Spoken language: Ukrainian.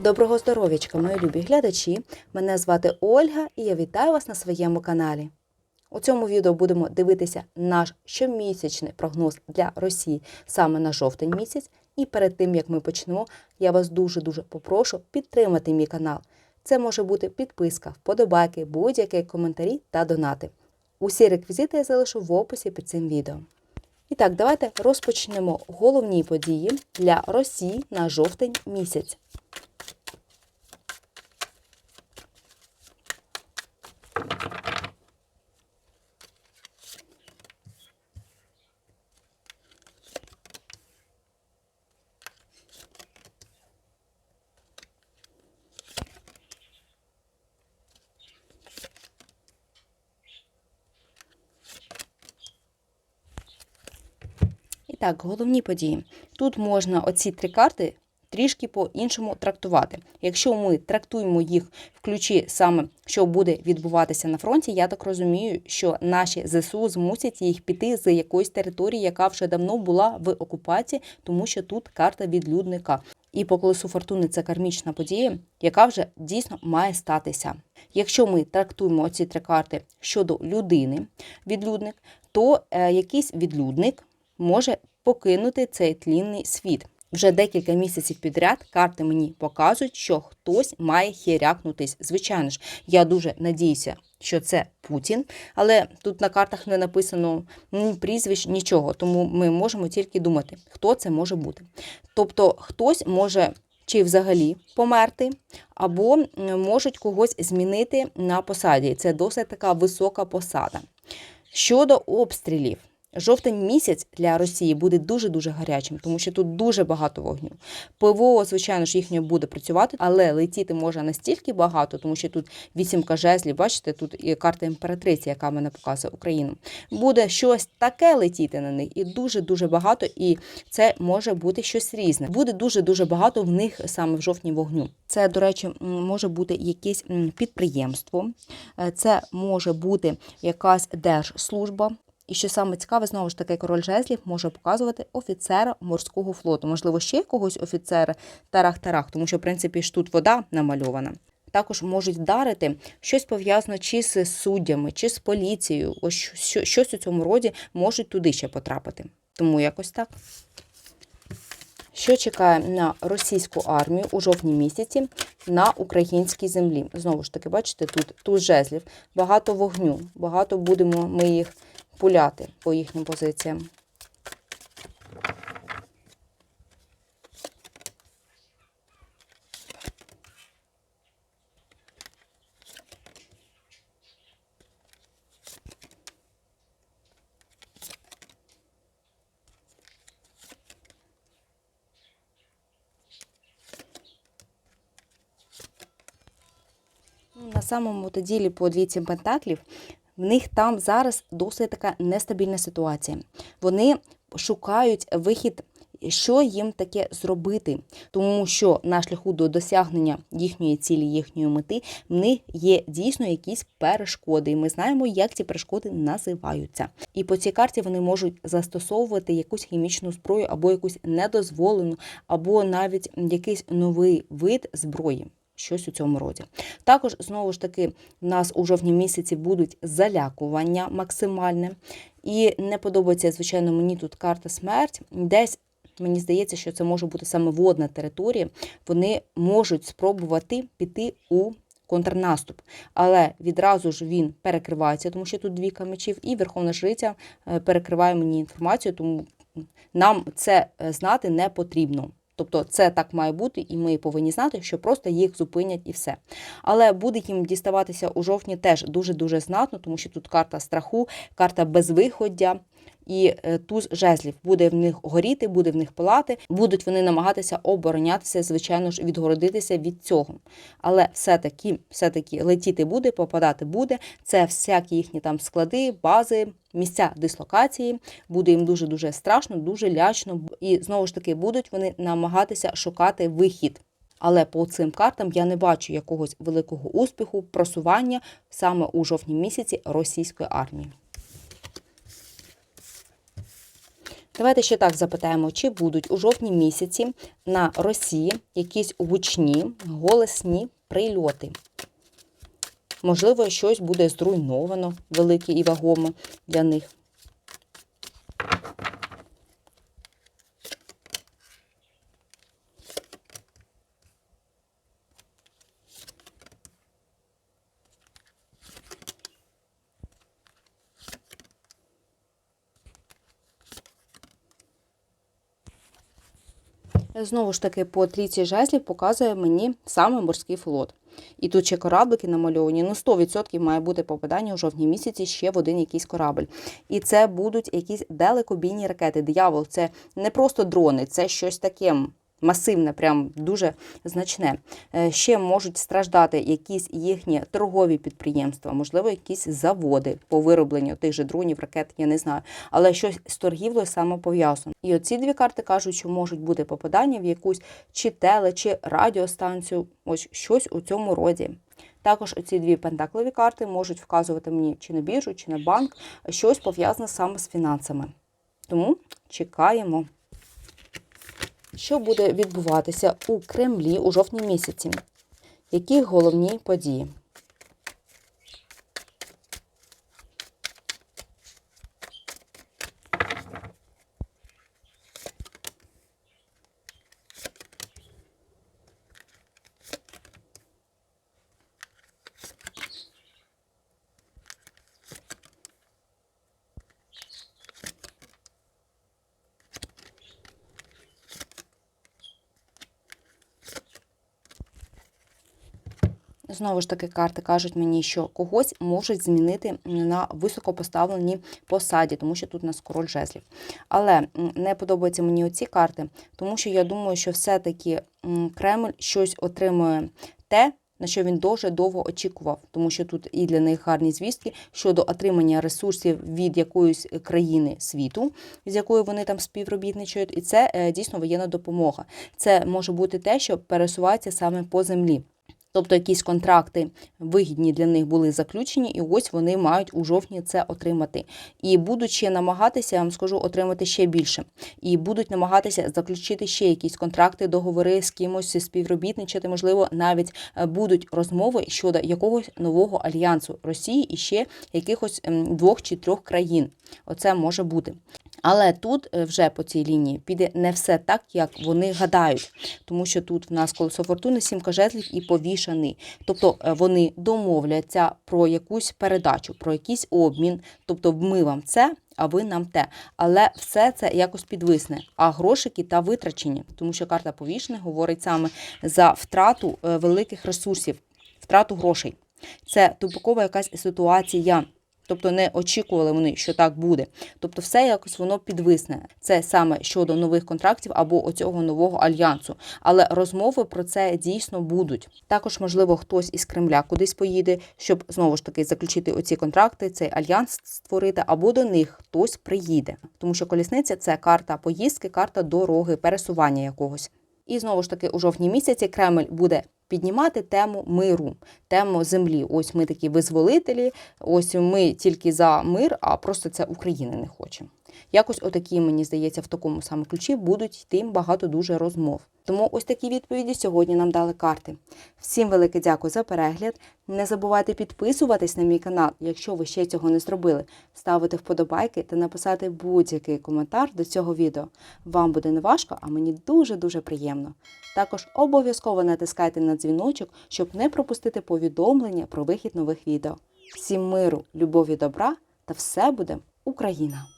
Доброго здоров'ячка, мої любі глядачі! Мене звати Ольга і я вітаю вас на своєму каналі. У цьому відео будемо дивитися наш щомісячний прогноз для Росії саме на жовтень місяць. І перед тим як ми почнемо, я вас дуже-дуже попрошу підтримати мій канал. Це може бути підписка, вподобайки, будь-які коментарі та донати. Усі реквізити я залишу в описі під цим відео. І так, давайте розпочнемо головні події для Росії на жовтень місяць. Так, головні події. Тут можна оці три карти трішки по-іншому трактувати. Якщо ми трактуємо їх в ключі саме, що буде відбуватися на фронті, я так розумію, що наші ЗСУ змусять їх піти з якоїсь території, яка вже давно була в окупації, тому що тут карта відлюдника. І по колесу фортуни це кармічна подія, яка вже дійсно має статися. Якщо ми трактуємо ці три карти щодо людини, відлюдник, то е, якийсь відлюдник може покинути цей тлінний світ. Вже декілька місяців підряд карти мені показують, що хтось має хірякнутись. Звичайно ж, я дуже надіюся, що це Путін, але тут на картах не написано ні прізвищ, нічого. Тому ми можемо тільки думати, хто це може бути. Тобто, хтось може чи взагалі померти, або можуть когось змінити на посаді. Це досить така висока посада. Щодо обстрілів. Жовтень місяць для Росії буде дуже-дуже гарячим, тому що тут дуже багато вогню. ПВО, звичайно ж, їхнє буде працювати, але летіти може настільки багато, тому що тут вісімка жезлів, бачите, тут і карта імператриці, яка мене показує Україну. Буде щось таке летіти на них, і дуже-дуже багато, і це може бути щось різне. Буде дуже-дуже багато в них саме в жовтні вогню. Це, до речі, може бути якесь підприємство, е, це може бути якась держслужба. І що саме цікаве, знову ж таки, король жезлів може показувати офіцера морського флоту, можливо, ще якогось офіцера тарах-тарах, тому що, в принципі, ж тут вода намальована. Також можуть вдарити щось пов'язане чи з суддями, чи з поліцією. Ось що- щось у цьому роді можуть туди ще потрапити. Тому якось так. Що чекає на російську армію у жовтні місяці на українській землі? Знову ж таки, бачите, тут туз жезлів, багато вогню, багато будемо ми їх пуляти по їхнім позиціям. На самому то ділі по двійці пентаклів в них там зараз досить така нестабільна ситуація. Вони шукають вихід, що їм таке зробити, тому що на шляху до досягнення їхньої цілі, їхньої мети, в них є дійсно якісь перешкоди. І ми знаємо, як ці перешкоди називаються. І по цій карті вони можуть застосовувати якусь хімічну зброю або якусь недозволену, або навіть якийсь новий вид зброї. Щось у цьому роді. Також, знову ж таки, в нас у жовтні місяці будуть залякування максимальне. І не подобається, звичайно, мені тут карта смерть. Десь мені здається, що це може бути саме водна територія. Вони можуть спробувати піти у контрнаступ, але відразу ж він перекривається, тому що тут двійка мечів, і Верховна Жриця е, перекриває мені інформацію, тому нам це е, знати не потрібно. Тобто це так має бути, і ми повинні знати, що просто їх зупинять і все. Але буде їм діставатися у жовтні теж дуже-дуже знатно, тому що тут карта страху, карта безвиходя. І е, туз жезлів буде в них горіти, буде в них палати, будуть вони намагатися оборонятися, звичайно ж, відгородитися від цього. Але все-таки, все-таки летіти буде, попадати буде. Це всякі їхні там склади, бази, місця дислокації. Буде їм дуже дуже страшно, дуже лячно. І знову ж таки будуть вони намагатися шукати вихід. Але по цим картам я не бачу якогось великого успіху, просування саме у жовтні місяці російської армії. Давайте ще так запитаємо, чи будуть у жовтні місяці на Росії якісь гучні, голосні прильоти. Можливо, щось буде зруйновано велике і вагоме для них. Знову ж таки, по трійці жезлів показує мені саме морський флот. І тут ще кораблики намальовані. Ну, 100% має бути попадання у жовтні місяці ще в один якийсь корабль. І це будуть якісь далекобійні ракети. Диявол це не просто дрони, це щось таке масивне, прям дуже значне. Е, Ще можуть страждати якісь їхні торгові підприємства, можливо, якісь заводи по виробленню тих же дронів, ракет, я не знаю. Але щось з торгівлею саме пов'язано. І оці дві карти кажуть, що можуть бути попадання в якусь чи теле, чи радіостанцію, ось щось у цьому роді. Також оці дві пентаклові карти можуть вказувати мені чи на біржу, чи на банк, щось пов'язане саме з фінансами. Тому чекаємо. Що буде відбуватися у Кремлі у жовтні місяці? Які головні події? Знову ж таки, карти кажуть мені, що когось можуть змінити на високопоставленій посаді, тому що тут у нас король жезлів. Але не подобаються мені оці карти, тому що я думаю, що все-таки Кремль щось отримує те, на що він дуже довго очікував, тому що тут і для них гарні звістки щодо отримання ресурсів від якоїсь країни світу, з якою вони там співробітничають, і це е, дійсно воєнна допомога. Це може бути те, що пересувається саме по землі. Тобто якісь контракти вигідні для них були заключені, і ось вони мають у жовтні це отримати. І будуть ще намагатися, я вам скажу, отримати ще більше. І будуть намагатися заключити ще якісь контракти, договори з кимось співробітничати. Можливо, навіть е, будуть розмови щодо якогось нового альянсу Росії і ще якихось ем, двох чи трьох країн. Оце може бути. Але тут е, вже по цій лінії піде не все так, як вони гадають, тому що тут в нас колесо фортуни, сімка жезлів і повішаний. Тобто е, вони домовляться про якусь передачу, про якийсь обмін. Тобто, ми вам це, а ви нам те. Але все це якось підвисне. А грошики та витрачені, тому що карта повішених говорить саме за втрату е, великих ресурсів, втрату грошей. Це тупокова якась ситуація. Тобто не очікували вони, що так буде. Тобто, все якось воно підвисне. Це саме щодо нових контрактів або оцього нового альянсу. Але розмови про це дійсно будуть. Також, можливо, хтось із Кремля кудись поїде, щоб знову ж таки заключити оці контракти, цей альянс створити, або до них хтось приїде. Тому що колісниця це карта поїздки, карта дороги, пересування якогось. І знову ж таки, у жовтні місяці Кремль буде піднімати тему миру, тему землі. Ось ми такі визволителі, ось ми тільки за мир, а просто це України не хоче. Якось отакі, мені здається, в такому саме ключі будуть йти багато дуже розмов. Тому ось такі відповіді сьогодні нам дали карти. Всім велике дякую за перегляд. Не забувайте підписуватись на мій канал, якщо ви ще цього не зробили, ставити вподобайки та написати будь-який коментар до цього відео. Вам буде не важко, а мені дуже-дуже приємно. Також обов'язково натискайте на дзвіночок, щоб не пропустити повідомлення про вихід нових відео. Всім миру, любові, добра та все буде Україна!